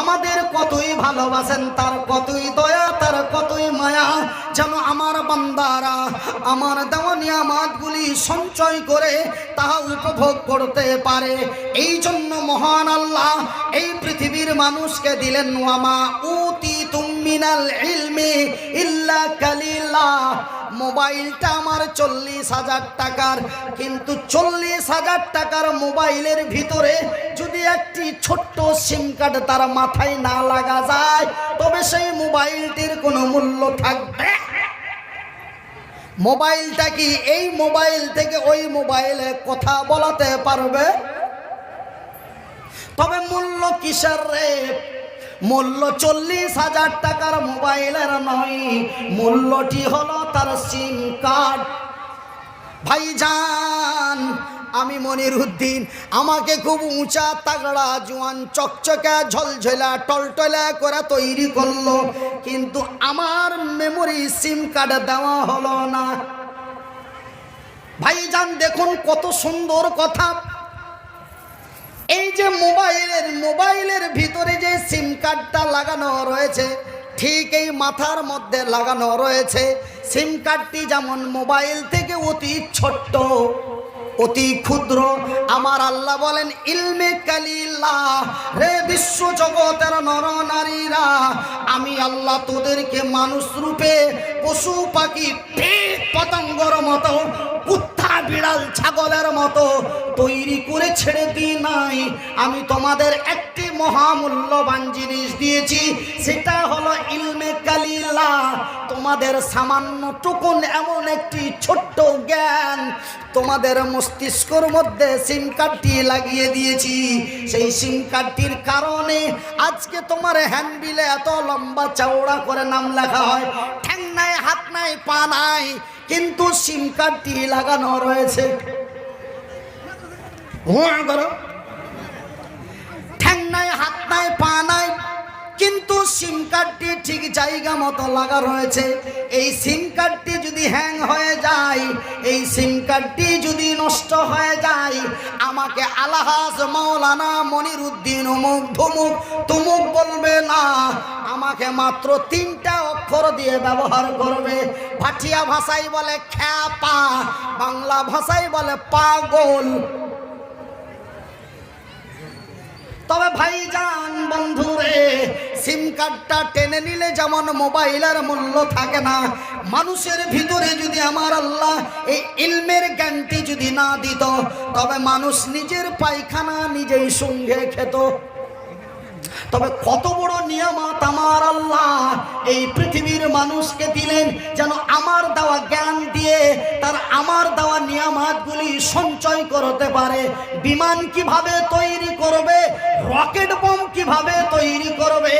আমাদের কতই ভালোবাসেন, তার কতই দয়া, তার কতই মায়া। যেন আমার বান্দারা আমার দেওয়া নিয়ামাতগুলি সঞ্চয় করে তাহা উপভোগ করতে পারে। এই জন্য মহান আল্লাহ এই পৃথিবীর মানুষকে দিলেন, ওয়ামা উতি তুমিনাল ইলমি ইল্লা কালিল্লা মোবাইলটা আমার চল্লিশ হাজার টাকার। কিন্তু চল্লিশ হাজার টাকার মোবাইলের ভিতরে যদি একটি ছোট্ট সিম কার্ড তার মাথায় না লাগা যায়, তবে সেই মোবাইলটির কোনো মূল্য থাকবে। মোবাইলটা কি এই মোবাইল থেকে ওই মোবাইলে কথা বলাতে পারবে? তবে মূল্য কিসের রে? মূল্য চল্লিশ হাজার টাকার মোবাইলের নয়, মূল্যটি হলো তার সিম কার্ড। ভাইজান, আমি মনির উদ্দিন আমাকে খুব উঁচা তাগড়া জোয়ান চকচকে ঝলঝলা টলটলা করে তৈরি করল, কিন্তু আমার মেমোরি সিম কার্ড দেওয়া হলো না। ভাইজান, দেখুন কত সুন্দর কথা। এই যে মোবাইলের মোবাইলের ভিতরে যে সিম কার্ডটা লাগানো রয়েছে, ঠিক এই মাথার মধ্যে লাগানো রয়েছে। সিম কার্ডটি যেমন মোবাইল থেকে অতি ছোট্ট, অতি ক্ষুদ্র। আমার আল্লাহ বলেন, ইলমে কালিল্লা রে বিশ্ব জগতের নর নারীরা, আমি আল্লাহ তোদেরকে মানুষ রূপে পশু পাখি পতঙ্গর মতো বিড়াল ছাগলের মতো তৈরি করে ছেড়ে দিই নাই। আমি তোমাদের একটি মহামূল্যবান জিনিস দিয়েছি, সেটা হলো ইলমে কালিল্লা তোমাদের সামান্য টুকুন এমন একটি ছোট্ট জ্ঞান তোমাদের মস্তিষ্কর মধ্যে সিম কার্ডটি লাগিয়ে দিয়েছি। সেই সিম কার্ডটির কারণে আজকে তোমার হ্যান্ডবিলে এত লম্বা চওড়া করে নাম লেখা হয়। ঠ্যাং নাই, হাত নাই, পা নাই কিন্তু সিম কার্ডটি লাগানো রয়েছে। হাত নাই, পা নাই, কিন্তু সিম কার্ডটি ঠিক জায়গা মতো লাগা রয়েছে। এই সিম কার্ডটি যদি হ্যাং হয়ে যায়, এই সিম কার্ডটি যদি নষ্ট হয়ে যায়, আমাকে আলাহাজ মাওলানা মনির উদ্দিন অমুক ধুমুক তুমুক বলবে না। আমাকে মাত্র তিনটা অক্ষর দিয়ে ব্যবহার করবে। ভাটিয়া ভাষায় বলে খ্যাপা, বাংলা ভাষায় বলে পাগল। তবে ভাই ভাইজান, বন্ধুরে, সিম কার্ডটা টেনে নিলে যেমন মোবাইলের মূল্য থাকে না, মানুষের ভিতরে যদি আমার আল্লাহ এই ইলমের জ্ঞানটি যদি না দিত, তবে মানুষ নিজের পায়খানা নিজেই সঙ্গে খেত। তবে কত বড় নিয়ামত আমার আল্লাহ এই পৃথিবীর মানুষকে দিলেন যেন আমার দেওয়া জ্ঞান দিয়ে তার আমার দেওয়া নিয়ামতগুলি সঞ্চয় করতে পারে। বিমান কীভাবে তৈরি করবে? রকেট বোম কীভাবে তৈরি করবে?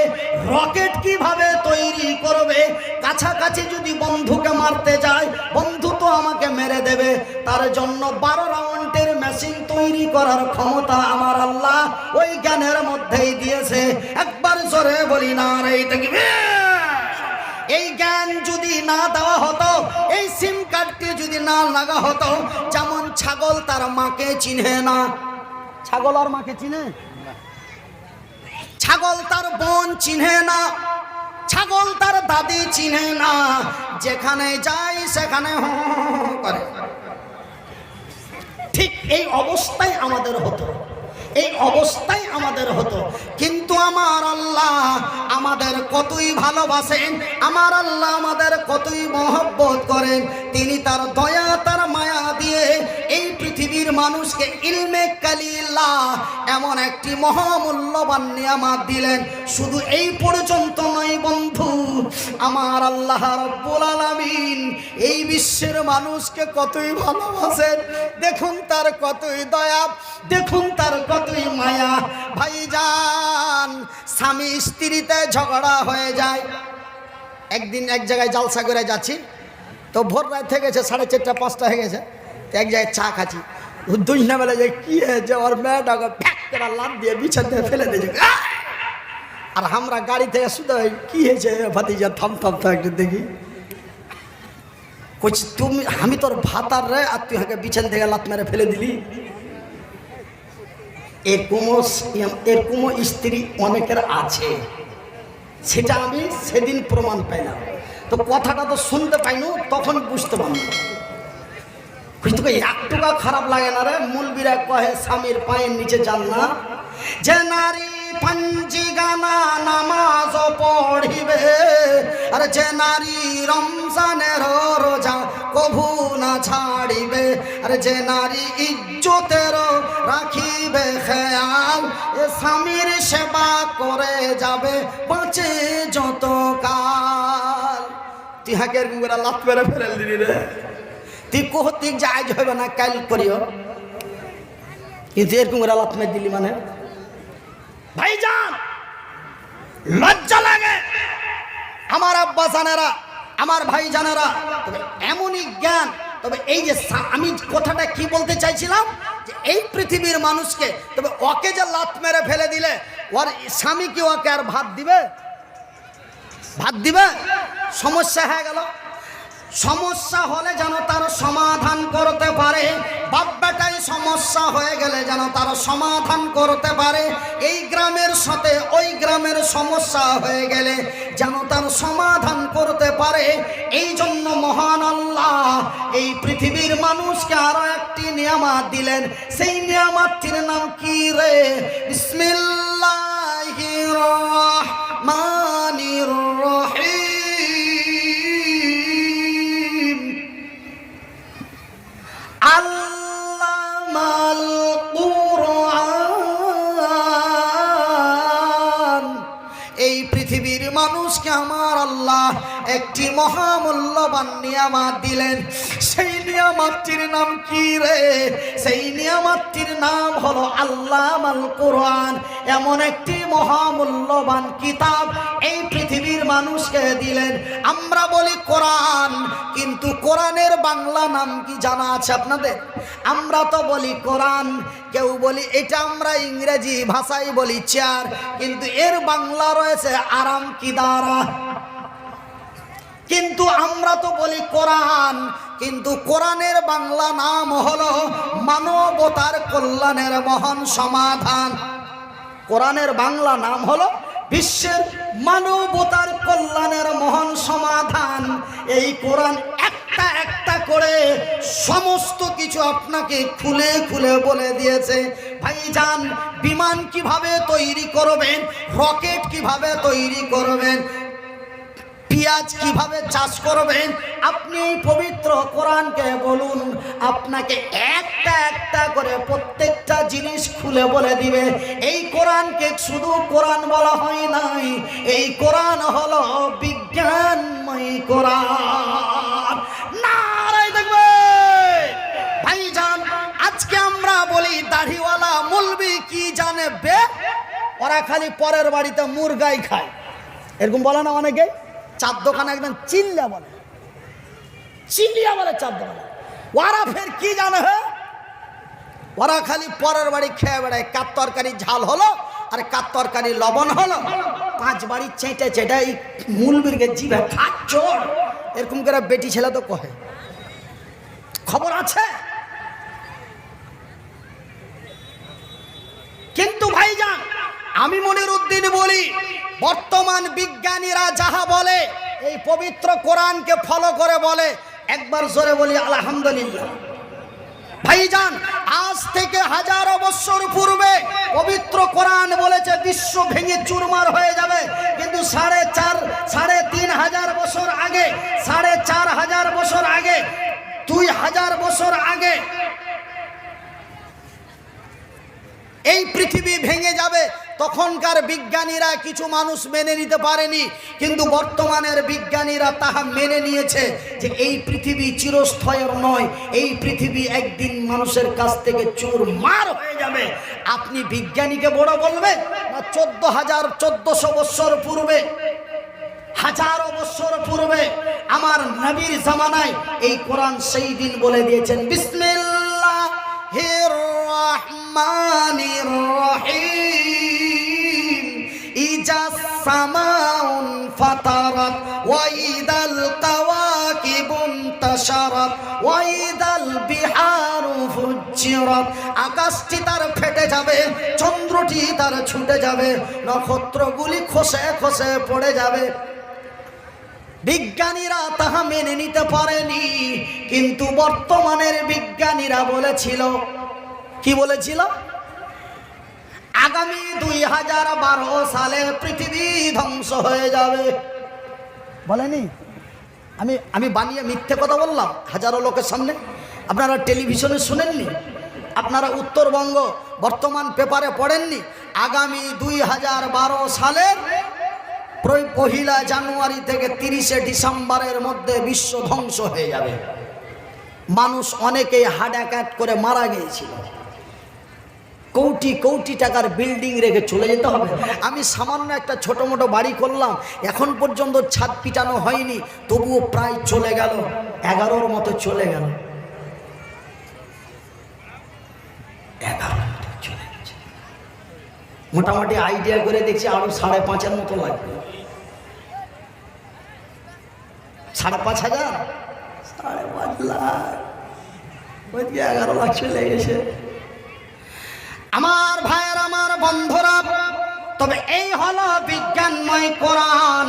রকেট কীভাবে তৈরি করবে? কাছাকাছি যদি বন্ধুকে মারতে যায়, বন্ধু তো আমাকে মেরে দেবে। তার জন্য বারো রাউন্ডের মেশিন তৈরি করার ক্ষমতা আমার আল্লাহ ওই জ্ঞানের মধ্যেই দিয়েছে। একবার জোরে বলি না এই জ্ঞান যদি না দেওয়া হতো, এই সিম কার্ডটি যদি না লাগা হতো, যেমন ছাগল তার মাকে চিনে না। ছাগল আর মাকে চিনে? ছাগল তার বোন চিনে না। ছাগল তার দাদি চিনে না। যেখানে যাই সেখানে করে। ঠিক এই অবস্থায় আমাদের হতো এই অবস্থায় আমাদের হতো। কিন্তু আমার আল্লাহ আমাদের কতই ভালোবাসেন, আমার আল্লাহ আমাদের কতই মহব্বত করেন, তিনি তার দয়া, তার মায়া দিয়ে এই পৃথিবীর মানুষকে ইলমে কালিল্লাহ এমন একটি মহামূল্যবান নিয়ামাত দিলেন। শুধু এই পর্যন্ত নয় বন্ধু, আমার আল্লাহ রব্বুল আলামিন এই বিশ্বের মানুষকে কতই ভালোবাসেন, দেখুন তার কতই দয়া, দেখুন তার কতই মায়া। ভাইজান, স্বামী স্ত্রীতে ঝগড়া হয়ে যায়। একদিন এক জায়গায় জালসা করে যাচ্ছি। তো ভোর রাত থেকে গেছে, সাড়ে চারটা, পাঁচটা হয়ে গেছে। তো এক জায়গায় চা খাচ্ছি। দুই না বেলা যে, কি হয়েছে? ওর মেয়েটাকে ফ্যাক করে লাভ দিয়ে বিছান দিয়ে ফেলে দিয়েছে। আর আমরা গাড়ি থেকে শুধু কি হয়েছে ভাতিজা? থাম থাম তো একটু দেখি। কইছি, তুমি, আমি তোর ভাতার রে, আর তুই হাঁকে বিছান থেকে লাত মেরে ফেলে দিলি? এরকমও এরকমও স্ত্রী অনেকের আছে। সেটা আমি সেদিন প্রমাণ পাইলাম। তো কথাটা তো শুনতে পাইনু, তখন বুঝতে পারি একটুকা খারাপ লাগে না রে? মূলবিরা কহে, স্বামীর পায়ের নিচে যান না। যে নারী পাঞ্জি গানা নামাজ পড়িবে, আর যে নারী রমজানের রোজা কভু না ছাড়িবে। আর যে নারী ইজ্জতের রাখিবে খেয়াল, এ স্বামীর সেবা করে যাবে, বাঁচে যত কাল তুই হাকের গুঙ্গুরা লাভ করে ফেরাল দিবি রে। তুই কোহতিক যে আজ হবে না কাল করিও। কিন্তু এরকম করে লাভ মেয়ে দিলি মানে? ভাইজান, লজ্জা লাগে। আমার আব্বা জানেরা আমার ভাই জানারা তবে এমনই জ্ঞান, তবে এই যে আমি কথাটা কি বলতে চাইছিলাম? যে এই পৃথিবীর মানুষকে, তবে ওকে যে লাত মেরে ফেলে দিলে, ওর স্বামী কি ওকে আর ভাত দিবে? ভাত দিবে? সমস্যা হয়ে গেল। সমস্যা হলে যেন তার সমাধান করতে পারে। বাপ বেটাই সমস্যা হয়ে গেলে যেন তার সমাধান করতে পারে। এই গ্রামের সাথে ওই গ্রামের সমস্যা হয়ে গেলে যেন তার সমাধান করতে পারে। এই জন্য মহান আল্লাহ এই পৃথিবীর মানুষকে আরও একটি নিয়ামাত দিলেন। সেই নিয়ামাতটির নাম কি রে? বিসমিল্লাহির রহমানির একটি মহামূল্যবান নিয়ামাত দিলেন। সেই নিয়ামাতটির নাম কি রে? সেই নিয়ামাতটির নাম হলো আল্লাহ আল কোরআন। এমন একটি মহামূল্যবান কিতাব এই পৃথিবীর মানুষকে দিলেন। আমরা বলি কোরআন, কিন্তু কোরআনের বাংলা নাম কি জানা আছে আপনাদের? আমরা তো বলি কোরআন, কেউ বলি এটা আমরা ইংরেজি ভাষায় বলি চেয়ার, কিন্তু এর বাংলা রয়েছে আরাম কি দ্বারা? কিন্তু আমরা তো বলি কোরআন, কিন্তু কোরআনের বাংলা নাম হলো মানবতার কল্যাণের মহান সমাধান। কোরআনের বাংলা নাম হলো বিশ্বের মানবতার কল্যাণের মহান সমাধান। এই কোরআন একটা একটা করে সমস্ত কিছু আপনাকে খুলে খুলে বলে দিয়েছে। ভাইজান, বিমান কীভাবে তৈরি করবেন? রকেট কীভাবে তৈরি করবেন? পেঁয়াজ কীভাবে চাষ করবেন? আপনি পবিত্র কোরআনকে বলুন, আপনাকে একটা একটা করে প্রত্যেকটা জিনিস খুলে বলে দিবে। এই কোরআনকে শুধু কোরআন বলা হয় নাই, এই কোরআন হলো বিজ্ঞানময় কোরআন। নারায় দেখবে! ভাইজান, আজকে আমরা বলি দাড়িওয়ালা মুলবি কি জানে বে? ওরা খালি পরের বাড়িতে মুরগাই খায়। এরকম বলে না অনেকে চার দোকানে একদম চিল্লা বলে। চিল্লিয়া বলে চার দোকানে। ওরা ফের কি জানে, হে? ওরা খালি পরের বাড়ি খেয়ে বেড়ায়। কাত তরকারি ঝাল হলো আর কাত তরকারি লবণ হলো? পাঁচ বাড়ি চেটে চেটে এই মূলবীরকে জিভে খাচ্চড় এরকম করে বেটি ছেলে তো কহে। খবর আছে? কিন্তু ভাই ভাইজান আমি মনির উদ্দিন বলি, বর্তমান বিজ্ঞানীরা যাহা বলে, এই পবিত্র কোরআনকে ফলো করে বলে, একবার জোরে বলি আলহামদুলিল্লাহ। ভাইজান, আজ থেকে হাজারো বছর পূর্বে পবিত্র কোরআন বলেছে, বিশ্ব ভেঙে চুরমার হয়ে যাবে। কিন্তু সাড়ে চার, সাড়ে তিন হাজার বছর আগে, সাড়ে চার হাজার বছর আগে, দুই হাজার বছর আগে এই পৃথিবী ভেঙে যাবে, তখনকার বিজ্ঞানীরা কিছু মানুষ মেনে নিতে পারেনি, কিন্তু বর্তমানের বিজ্ঞানীরা তাহা মেনে নিয়েছে যে এই পৃথিবী চিরস্থায়ের নয়, এই পৃথিবী একদিন মানুষের কাছ থেকে চুর মার হয়ে যাবে। আপনি বিজ্ঞানীকে বড় বলবেন না, চোদ্দ হাজার চোদ্দশো বৎসর পূর্বে, হাজারো বছর পূর্বে আমার নবীর জামানায় এই কোরআন সেই দিন বলে দিয়েছেন, বিসমিল্লাহির সামাউন ফাতারাত, ওয়া ইদাল কাওয়াকিবুন তাশারাত, ওয়া ইদাল বিহারু ফুজ্জিরাত। আকাশটি তার ফেটে যাবে, চন্দ্রটি তার ছুটে যাবে, নক্ষত্রগুলি খসে খসে পড়ে যাবে। বিজ্ঞানীরা তাহা মেনে নিতে পারেনি, কিন্তু বর্তমানের বিজ্ঞানীরা বলেছিল কি বলেছিল? আগামী দুই হাজার বারো সালে পৃথিবী ধ্বংস হয়ে যাবে। বলেনি? আমি আমি বানিয়ে মিথ্যে কথা বললাম হাজারো লোকের সামনে। আপনারা টেলিভিশনে শুনেননি? আপনারা উত্তরবঙ্গ বর্তমান পেপারে পড়েননি? আগামী দুই হাজার বারো সালের পহিলা জানুয়ারি থেকে তিরিশে ডিসেম্বরের মধ্যে বিশ্ব ধ্বংস হয়ে যাবে। মানুষ অনেকেই হার্ট অ্যাটাক করে মারা গিয়েছিল। কোটি কোটি টাকার বিল্ডিং রেখে চলে যেতে হবে। আমি সামান্য একটা ছোট মোটো বাড়ি করলাম, এখন পর্যন্ত ছাদ পিটানো হয়নি, তবুও প্রায় চলে গেল, এগারোর মতো চলে গেল। মোটামুটি আইডিয়া করে দেখছি আরও সাড়ে পাঁচের মতো লাগবে। সাড়ে পাঁচ হাজার? সাড়ে পাঁচ লাখ। এগারো লাখ চলে গেছে। হলো বিজ্ঞানময় কোরআন।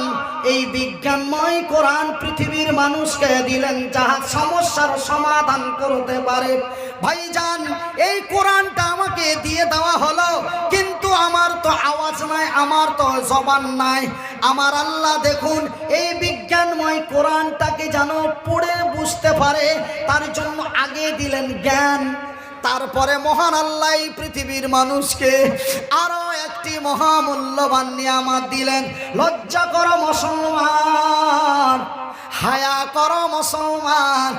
এই বিজ্ঞানময় কোরআন পৃথিবীর মানুষকে দিলেন যাহা সমস্যার সমাধান করতে পারে। ভাইজান, এই কোরআনটা আমাকে দিয়ে দেওয়া হলো, কিন্তু আমার তো আওয়াজ নাই, আমার তো জবান নাই। আমার আল্লাহ দেখুন, এই বিজ্ঞানময় কোরআনটাকে যেন পড়ে বুঝতে পারে, তার জন্য আগে দিলেন জ্ঞান। তারপরে মহান আল্লাহ পৃথিবীর মানুষকে আরও একটি মহামূল্যবান নিয়ামত দিলেন। লজ্জা করো মুসলমান। হায়া করো মুসলমান,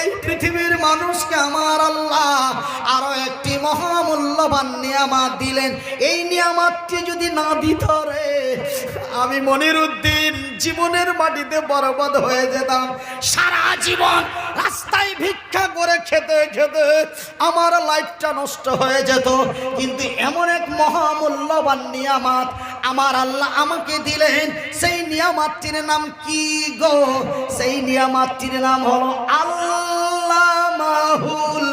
এই পৃথিবীর মানুষকে আমার আল্লাহ আরও একটি মহামূল্যবান নিয়ামত দিলেন। এই নিয়ামতটি যদি না দিত রে, আমি মনির উদ্দিন জীবনের মাটিতে বরবাদ হয়ে যেতাম। সারা জীবন রাস্তায় ভিক্ষা করে খেতে খেতে আমার লাইফটা নষ্ট হয়ে যেত। কিন্তু এমন এক মহামূল্যবান নিয়ামাত আমার আল্লাহ আমাকে দিলেন। সেই নিয়ামাতটির নাম কি গো? সেই নিয়ামাতটির নাম হলো আল্লাহ মাহুল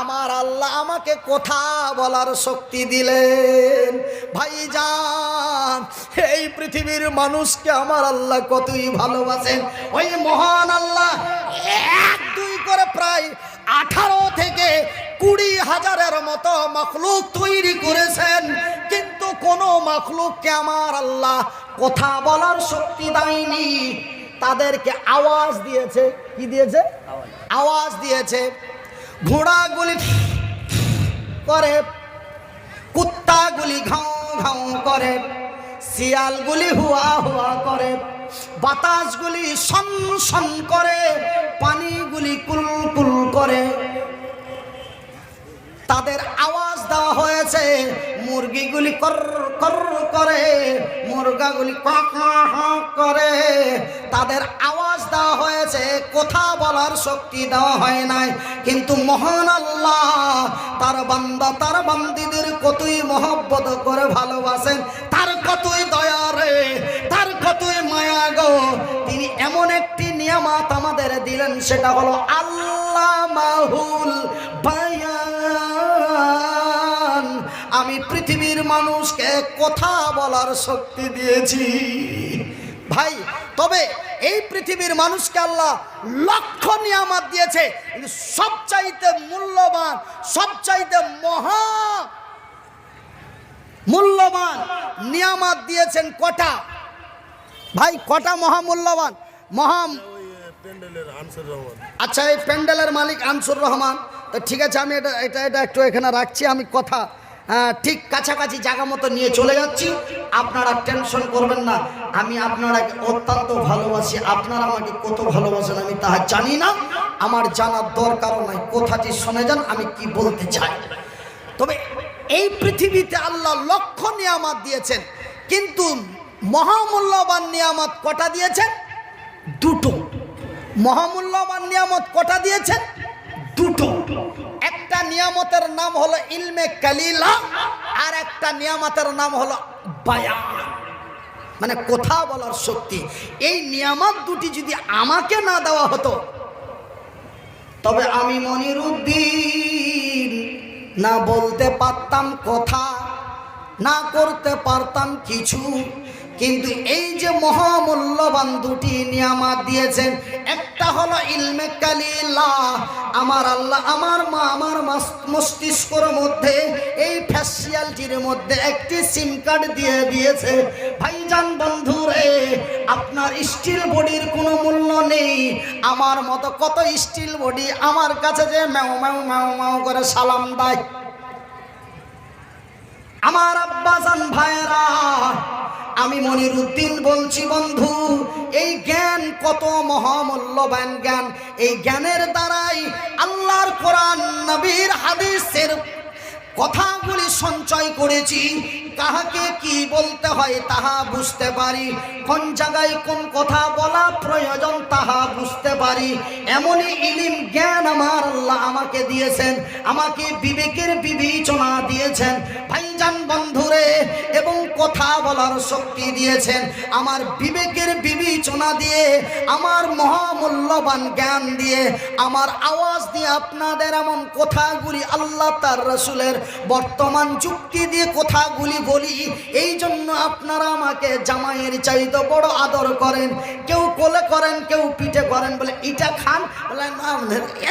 আমার আল্লাহ আমাকে কথা বলার শক্তি দিলেন। ভাইজান, এই পৃথিবীর মানুষকে আমার আল্লাহ কতই ভালোবাসেন। ওই মহান আল্লাহ এক, দুই করে প্রায় আঠারো থেকে কুড়ি হাজারের মতো মখলুক তৈরি করেছেন। কোনো মখলুককে আমার আল্লাহ কথা বলার শক্তি দেয়নি। তাদেরকে আওয়াজ দিয়েছে। কি দিয়েছে? আওয়াজ দিয়েছে। ঘোড়াগুলি করে, কুত্তাগুলি ঘাও ঘাও করে, শিয়ালগুলি হুয়া হুয়া করে, বাতাসগুলি সন সন করে, পানিগুলি কুল কুল করে। তাদের আওয়াজ দেওয়া হয়েছে মুরগিগুলি কর কর মুরগাগুলি করে। তাদের আওয়াজ দেওয়া হয়েছে, কথা বলার শক্তি দেওয়া হয় নাই। কিন্তু মহান আল্লাহ তার বান্দা, তার বান্দিদের কতই মহব্বত করে ভালোবাসেন, তার কতই দয়া রে, তার কতই মায়া গো। তিনি এমন একটি নিয়ামত আমাদের দিলেন, সেটা হলো আল্লাহ মাহুল বায়ান আমি পৃথিবীর মানুষকে কথা বলার শক্তি দিয়েছি। ভাই তবে এই পৃথিবীর মানুষকে আল্লাহ লক্ষ নিয়ামত দিয়েছে সবচাইতে মূল্যবান সবচাইতে মহা মূল্যবান নিয়ামত দিয়েছেন কটা? ভাই কটা মহামূল্যবান? মহা আচ্ছা এই প্যান্ডেলের মালিক আনসুর রহমান। তো ঠিক আছে আমি এটা এটা এটা একটু এখানে রাখছি আমি কথা ঠিক কাছাকাছি জায়গা মতো নিয়ে চলে যাচ্ছি। আপনারা টেনশন করবেন না। আমি আপনারাকে অত্যন্ত ভালোবাসি। আপনারা আমাকে কত ভালোবাসেন আমি তাহা জানি না। আমার জানার দরকারও নাই। কথাটি শুনে যান, আমি কি বলতে চাই। তবে এই পৃথিবীতে আল্লাহ লক্ষ নিয়ামত দিয়েছেন। কিন্তু মহামূল্যবান নিয়ামত কটা দিয়েছেন? দুটো। মহামূল্যবান নিয়ামত কটা দিয়েছেন? নিয়ামতের নাম হলো ইলমে কালিলা, আর একটা নিয়ামতের নাম হলো বায়ান। মানে কথা বলার শক্তি। এই নিয়ামত দুটি যদি আমাকে না দেওয়া হতো, তবে আমি মনির উদ্দিন না বলতে পারতাম কথা, না করতে পারতাম কিছু। কিন্তু এই যে মহামূল্যবান দুটি নিয়ামাত দিয়েছেন, একটা হলো ইলমে কালিল্লাহ, আমার আল্লাহ, আমার মা, আমার মাস- মস্তিষ্কর মধ্যে, এই ফ্যাসিয়ালটির মধ্যে একটি সিম কার্ড দিয়ে দিয়েছে। ভাইজান বন্ধু রে আপনার স্টিল বডির কোনো মূল্য নেই। আমার মতো কত স্টিল বডি আমার কাছে যে ম্যাও ম্যাও ম্যাও ম্যাও করে সালাম দেয়। আমার আব্বাজান ভাইরা আমি মনির উদ্দিন বলছি, বন্ধু, এই জ্ঞান কত মহামূল্যবান জ্ঞান। এই জ্ঞানের দ্বারাই আল্লাহর কোরআন, নবীর হাদিসের কথাগুলি সঞ্চয় করেছি। কাহাকে কি বলতে হয় তাহা বুঝতে পারি। কোন জায়গায় কোন কথা বলা প্রয়োজন তাহা বুঝতে পারি। এমনই ইলিম জ্ঞান আমার আল্লাহ আমাকে দিয়েছেন। আমাকে বিবেকের বিবেচনা দিয়েছেন। ভাইজান বন্ধুরে বলার শক্তি দিয়েছেন। আমার বিবেকের বিবেচনা দিয়ে, আমার মহামূল্যবান জ্ঞান দিয়ে, আমার আওয়াজ দিয়ে আপনাদের এমন কথাগুলি আল্লাহ তার রসুলের বর্তমান যুক্তি দিয়ে কথাগুলি বলি। এই জন্য আপনারা আমাকে জামাইয়ের চাইতে বড় আদর করেন। কেউ কোলে করেন, কেউ পিঠে করেন বলে, এটা খান? বলে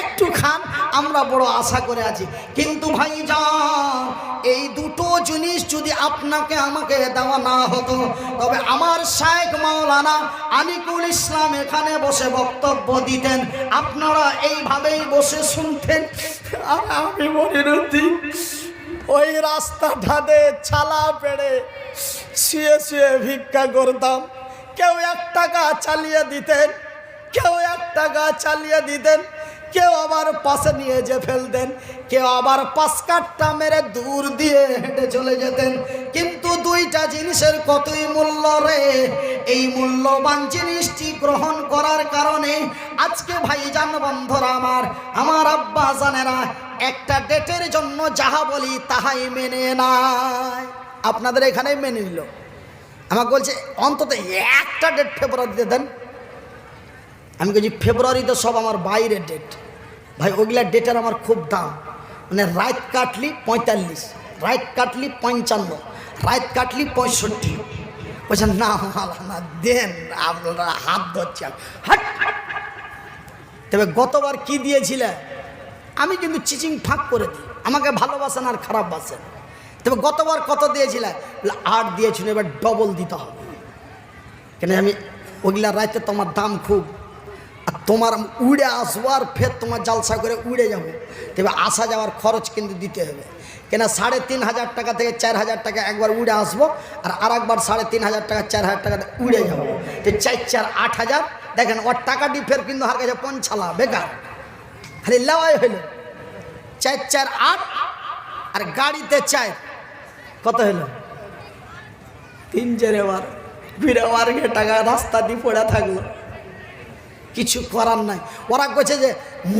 একটু খান, আমরা বড় আশা করে আছি। কিন্তু ভাই যা এই দুটো জিনিস যদি আপনাকে আমাকে দেওয়া না হতো তবে আমার শায়েখ মাওলানা আনিকুল ইসলাম এখানে বসে বক্তব্য দিতেন। আপনারা এইভাবেই বসে শুনতেন। আর আমি মনে ওই রাস্তাটাতে ছালা পেড়ে শুয়ে শুয়ে ভিক্ষা করতাম। কেউ এক টাকা চালিয়ে দিতেন, কেউ এক টাকা চালিয়ে দিতেন। কেউ আবার পাশে নিয়ে যে ফেলতেন, কেউ আবার পাশ কাটটা মেরে দূর দিয়ে হেঁটে চলে যেতেন। কিন্তু দুইটা জিনিসের কতই মূল্য রে? এই মূল্যবান জিনিসটি গ্রহণ করার কারণে আজকে ভাই ভাইজান বন্ধুরা আমার আমার আব্বা জানেরা, একটা ডেটের জন্য যাহা বলি তাহাই মেনে নাই আপনাদের এখানেই মেনে নিল। আমাকে বলছে, অন্তত একটা ডেট ফেব্রুয়ারিতে দেন। আমি বলছি ফেব্রুয়ারিতে সব আমার বাইরের ডেট ভাই, ওগুলা ডেটের আমার খুব দাম। মানে রাত কাটলি পঁয়তাল্লিশ, রাত কাটলি পঞ্চান্ন, রাত কাটলি পঁয়ষট্টি। বলছেন না মালা না, দেন আপনারা হাত ধরছি। হাট! তবে গতবার কি দিয়েছিলে? আমি কিন্তু চিচিং ফাঁক করে দিই। আমাকে ভালোবাসেন আর খারাপ বাসেন। তবে গতবার কত দিয়েছিলে? আট দিয়েছিল এবার ডবল দিতে হবে। কেন আমি, ওগুলা রাইতে তোমার দাম খুব। তোমার উড়ে আসব আর ফের তোমার জালসা করে উড়ে যাব। তবে আসা যাওয়ার খরচ কিন্তু দিতে হবে। কেন সাড়ে তিন হাজার টাকা থেকে চার হাজার টাকা একবার উড়ে আসব আর আর একবার সাড়ে তিন হাজার টাকা, চার হাজার টাকা উড়ে যাব। তো চার চার, আট হাজার, দেখেন ওর টাকাটি ফের কিন্তু হার কাছে পঞ্চালা, বেকার। খালি লেওয়াই হইল। চার চার, আট আর গাড়িতে চার, কত হইল? তিন চারে বার ফিরে টাকা রাস্তা দিয়ে পড়ে থাকল। কিছু করার নাই। ওরা কইছে যে,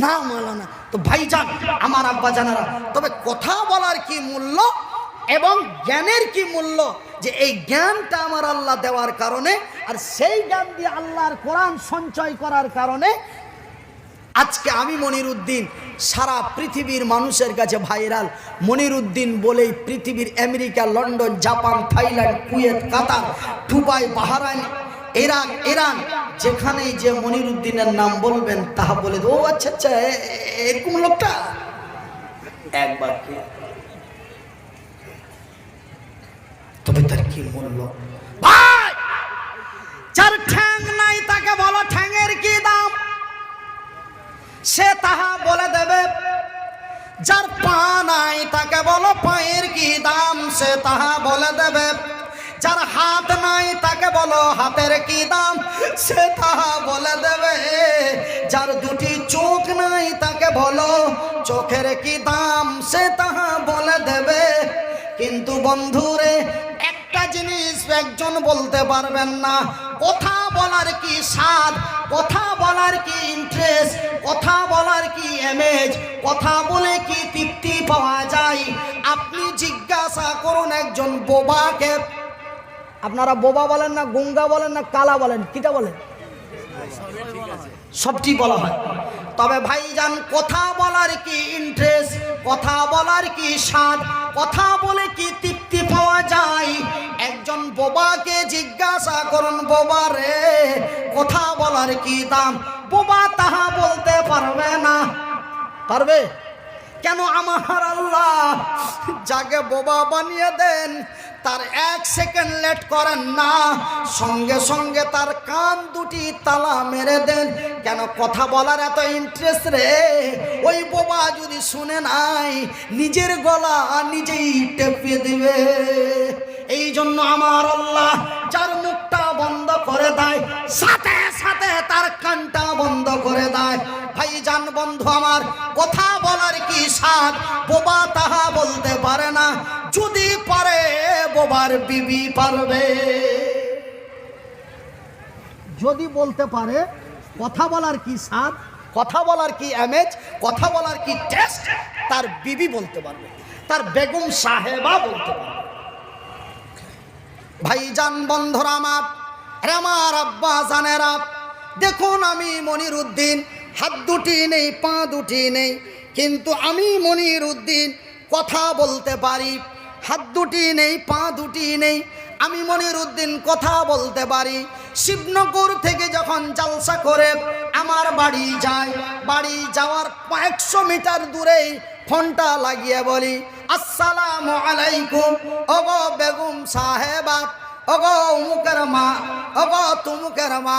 না মালা না তো ভাইজান, আমার আব্বা জানারা, তবে কথা বলার কি মূল্য এবং জ্ঞানের কি মূল্য? যে এই জ্ঞানটা আমার আল্লাহ দেওয়ার কারণে আর সেই জ্ঞান দিয়ে আল্লাহর কোরআন সঞ্চয় করার কারণে আজকে আমি মনির উদ্দিন সারা পৃথিবীর মানুষের কাছে ভাইরাল। মনির উদ্দিন বলেই পৃথিবীর America, London, Japan, Thailand, Kuwait, Qatar, Dubai, Bahrain Iran Iran, যেখানেই যে মনির উদ্দিনের নাম বলবেন, তাহা বলে ও আচ্ছা আচ্ছা এরকম লোকটা? একবার কি? তবে তার কি মূল্য? ভাই, যার ঠ্যাং নাই, তাকে বলো ঠ্যাংয়ের কি দাম? সে তাহা বলে দেবে, যার পা নাই, তাকে বলো পায়ের কি দাম? সে তাহা বলে দেবে যার হাত নাই তাকে বলো হাতের কি দাম? সে তাহা বলে দেবে। যার দুটি চোখ নাই তাকে বলো চোখের কি দাম? সে তাহা বলে দেবে। কিন্তু বন্ধুরে, একটা জিনিস একজন বলতে পারবেন না। কথা বলার কি স্বাদ? কথা বলার কি ইন্টারেস্ট কথা বলার কি এমেজ কথা বলে কি তৃপ্তি পাওয়া যায়? আপনি জিজ্ঞাসা করুন একজন বোবাকে। আপনারা বোবা বলেন না, গঙ্গা বলেন না, কালা বলেন, কিটা বলেন? সবটি বলা হয়। তবে ভাইজান, কথা বলার কি ইন্টারেস্ট কথা বলার কি স্বাদ? কথা বলে কি তৃপ্তি পাওয়া যায়? একজন বোবাকে জিজ্ঞাসা করুন, বোবা রে, কথা বলার কি দাম? বোবা তাহা বলতে পারবে না। পারবে? কেন আমার আল্লাহ যাকে বোবা বানিয়ে দেন? তার এক সেকেন্ড লেট করেন না। সঙ্গে সঙ্গে তার কান দুটি তালা মেরে দেন। কেন কথা বলার এত ইন্টারেস্ট রে? ওই বোবা যদি শুনে নাই, নিজের গলা নিজেই টেপিয়ে দিবে। এই জন্য আমার আল্লাহ যার মুখটা বন্ধ করে দেয়, সাথে সাথে তার কানটা বন্ধ করে দেয়। ভাই জান বন্ধু আমার, কথা বলার কি স্বাদ? বোবা তাহা বলতে পারে না, যদি পারে বোবার বিবি পারবে। যদি বলতে পারে, কথা বলার কি স্বাদ? কথা বলার কি আমেজ কথা বলার কি টেস্ট তার বিবি বলতে পারবে, তার বেগম সাহেবা বলতে পারবে। ভাইজান বন্ধুরা আমার আর আমার আব্বা জানেরা, দেখুন আমি মনির উদ্দিন হাত দুটি নেই, পা দুটি নেই, কিন্তু আমি মনির উদ্দিন কথা বলতে পারি, হাত দুটি নেই, পা দুটি নেই, আমি মনির উদ্দিন কথা বলতে পারি। শিবনগর থেকে যখন জালসা করে আমার বাড়ি যায়, বাড়ি যাওয়ার কয়েকশো মিটার দূরেই ফোনটা লাগিয়ে বলি, আসসালামু আলাইকুম, ওগো বেগম সাহেবা মা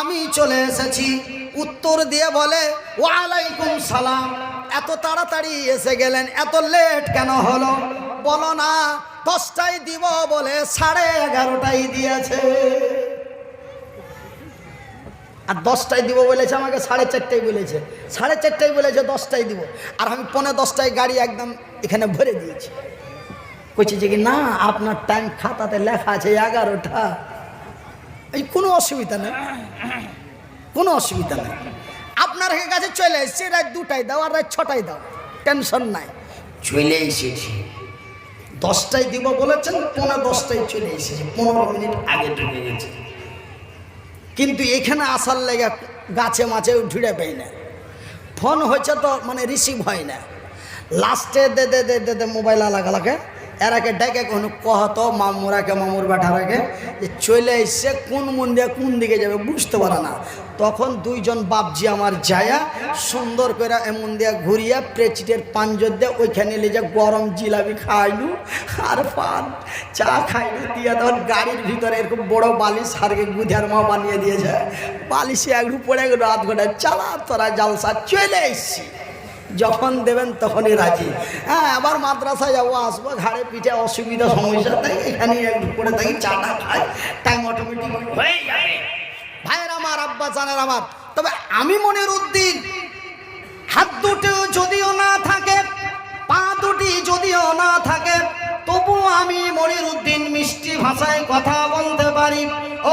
আমি চলে এসেছি। উত্তর দিয়ে বলে, ওয়ালাইকুম সালাম। এত তাড়াতাড়ি এসে গেলেন, এত লেট কেন হলো? বলো না, দশটায় দিব বলে সাড়ে এগারোটাই দিয়েছে। আর দশটায় দিব বলেছে, আমাকে সাড়ে চারটায় বলেছে। সাড়ে চারটায় বলেছে, দশটায় দিব। আর আমি পৌনে দশটায় গাড়ি একদম এখানে ভরে দিয়েছি। কইছে যে কি, না, আপনার টাইম খাতাতে লেখা আছে এগারোটা। এই কোনো অসুবিধা নেই। কোনো অসুবিধা নেই। আপনার কাছে চলে এসেছি, রাত দুটায় দাও আর রাত ছটায় দাও। টেনশন নাই। চলে এসেছি। দশটায় দিব বলেছেন পনেরো দশটায় চলে এসেছে। পনেরো মিনিট আগে ঢুকে গেছে। কিন্তু এখানে আসার লেগে গাছে মাছে ঢুড়ে পাই না। ফোন হয়েছে তো মানে রিসিভ হয় না। লাস্টে দে দে দে দে মোবাইল আলাগালাকে এরাকে ডেকে কোনো কহতো মামুরাকে, মামুর বেটারাকে, যে চলে এসছে কোন মন দিয়ে কোন দিকে যাবে বুঝতে পারে না। তখন দুইজন বাপজি আমার যায়া সুন্দর করে এমন দিয়ে ঘুরিয়া প্রেচিটের পাঞ্জর দিয়ে ওইখানে নিয়ে যে গরম জিলাপি খাইলু আর পান, চা খাইলু, দিয়ে তখন গাড়ির ভিতরে এরকম বড় বালিশ হারকে গুধার মা বানিয়ে দিয়েছে। বালিশে একটু পড়ে গেল আধ ঘণ্টা চালা, তোরা জালসা, চলে এসছি যখন দেবেন তখনই রাজি। হ্যাঁ আবার মাদ্রাসায় যাব আসব ঘাড়ে পিঠে অসুবিধা সমস্যা তাই এখানে একটু করে থাকি চাটা খাই টাইম অটোমেটিক হয়ে যাবে ভাইয়ের আমার আব্বা জানের আমার। তবে আমি মনের উদ্দিন হাত দুটো যদিও না থাকে পা দুটি যদিও না থাকে তবু আমি মনির উদ্দিন মিষ্টি ভাষায় কথা বলতে পারি। ও